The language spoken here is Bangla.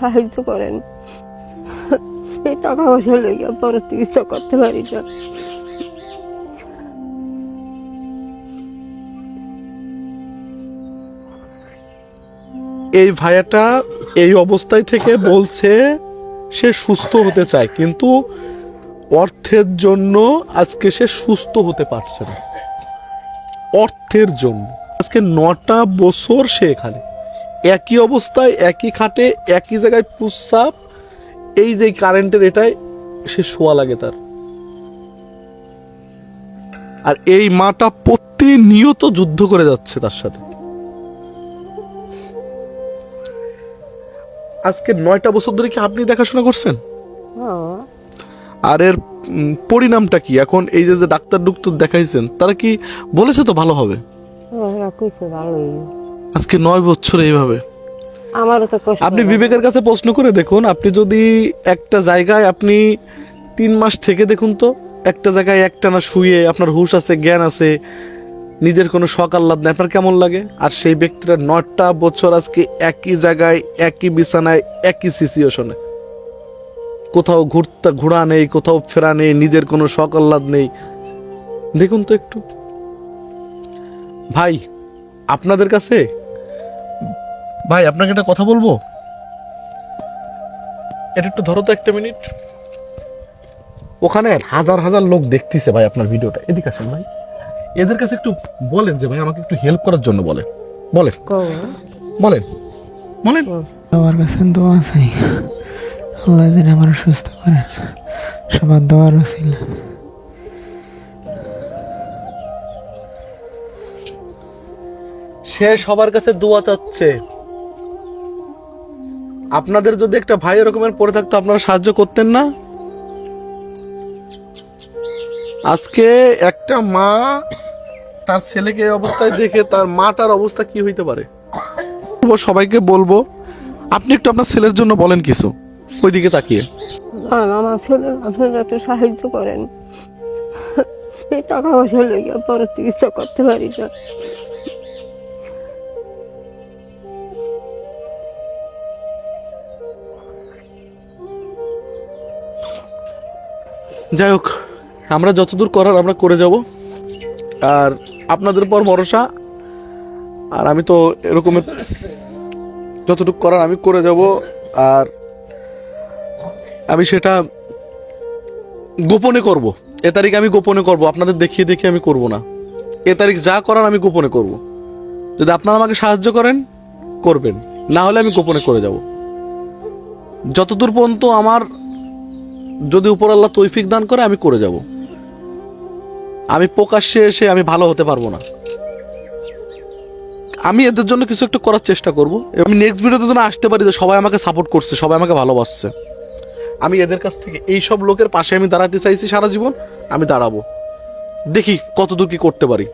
সাহায্য করেন। এই টাকা পয়সা লেগে চিকিৎসা করতে পারি না। এই ভাইয়াটা এই অবস্থায় থেকে বলছে, সে সুস্থ হতে চায়, কিন্তু অর্থের জন্য আজকে সে সুস্থ হতে পারছে না। অর্থের জন্য। আজকে নটা বছর সে এখানে। একই অবস্থায় একই খাটে একই জায়গায় পুষাপ এই যে কারেন্টের এটাই সে শোয়া লাগে তার। আর এই মাটা প্রতিনিয়ত যুদ্ধ করে যাচ্ছে তার সাথে। আজকে নয়টা বছর ধরে কি আপনি দেখাশোনা করছেন? হ্যাঁ। আর এর পরিণামটা কি? এখন এই যে যে ডাক্তার ডুক্তর দেখাইছেন তারা কি বলেছে তো ভালো হবে? ওরা ভালোই। আজকে নয় বছর এইভাবে। আমারও তো কষ্ট আপনি বিবেকের কাছে প্রশ্ন করে দেখুন আপনি যদি একটা জায়গায় আপনি তিন মাস থেকে দেখুন তো একটা জায়গায় একটানা শুয়ে আপনার হুশ আছে জ্ঞান আছে নিজের কোনো শখ আহ্লাদ নেই আপনার কেমন লাগে? আর সেই ব্যক্তিরা নয়টা বছর আজকে একই জায়গায় একই বিছানায় একই সিচুয়েশনে কোথাও ঘুরতে ঘোরা নেই কোথাও ফেরা নেই নিজের কোনো শখ আহ্লাদ নেই। দেখুন তো একটু। ভাই আপনাদের কাছে ভাই আপনাকে একটা কথা বলব? এটা একটু ধরো তো একটা মিনিট। ওখানে হাজার হাজার লোক দেখতেছে ভাই আপনার ভিডিওটা। এদিকে আসেন ভাই। এদের কাছে একটু বলেন যে ভাই আমাকে একটু হেল্প করার জন্য বলেন। বলেন। বলেন। বলেন। সবার কাছে দোয়া চাই। আল্লাহ যেন আমার সুস্থ করেন। সবার দোয়ার ছিল সে সবার কাছে দোয়া চাচ্ছে। আপনাদের যদি একটা ভাই এরকমের পড়ে থাকতো, আপনারা সাহায্য করতেন না? আজকে একটা মা তার ছেলেকে অবস্থায় দেখে তার মাটার অবস্থা কি হইতে পারে? সবাইকে বলব, আপনি একটু আপনার ছেলের জন্য বলেন কিছু, ওইদিকে তাকিয়ে। আমার ছেলে, আপনারা একটু সাহায্য করেন। টাকা পয়সা লেগে পরে চিকিৎসা করতে পারি না। যাই হোক, আমরা যতদূর করার আমরা করে যাব। আর আপনাদের পর ভরসা। আর আমি তো এরকমের যতটুকু করার আমি করে যাব। আর আমি সেটা গোপনে করব। এ তারিখ আমি গোপনে করব। আপনাদের দেখিয়ে দেখিয়ে আমি করব না। এ তারিখ যা করার আমি গোপনে করব। যদি আপনারা আমাকে সাহায্য করেন, করবেন। না হলে আমি গোপনে করে যাব। যতদূর পর্যন্ত আমার যদি উপর আল্লাহ তৌফিক দান করে, আমি করে যাব। আমি প্রকাশ্যে এসে আমি ভালো হতে পারব না। আমি এদের জন্য কিছু একটা করার চেষ্টা করব। আমি নেক্সট ভিডিওতে যেন আসতে পারি যে সবাই আমাকে সাপোর্ট করছে, সবাই আমাকে ভালোবাসছে। আমি এদের কাছ থেকে এই সব লোকের পাশে আমি দাঁড়াতে চাইছি সারা জীবন, আমি দাঁড়াবো। দেখি কতদূর কি করতে পারি।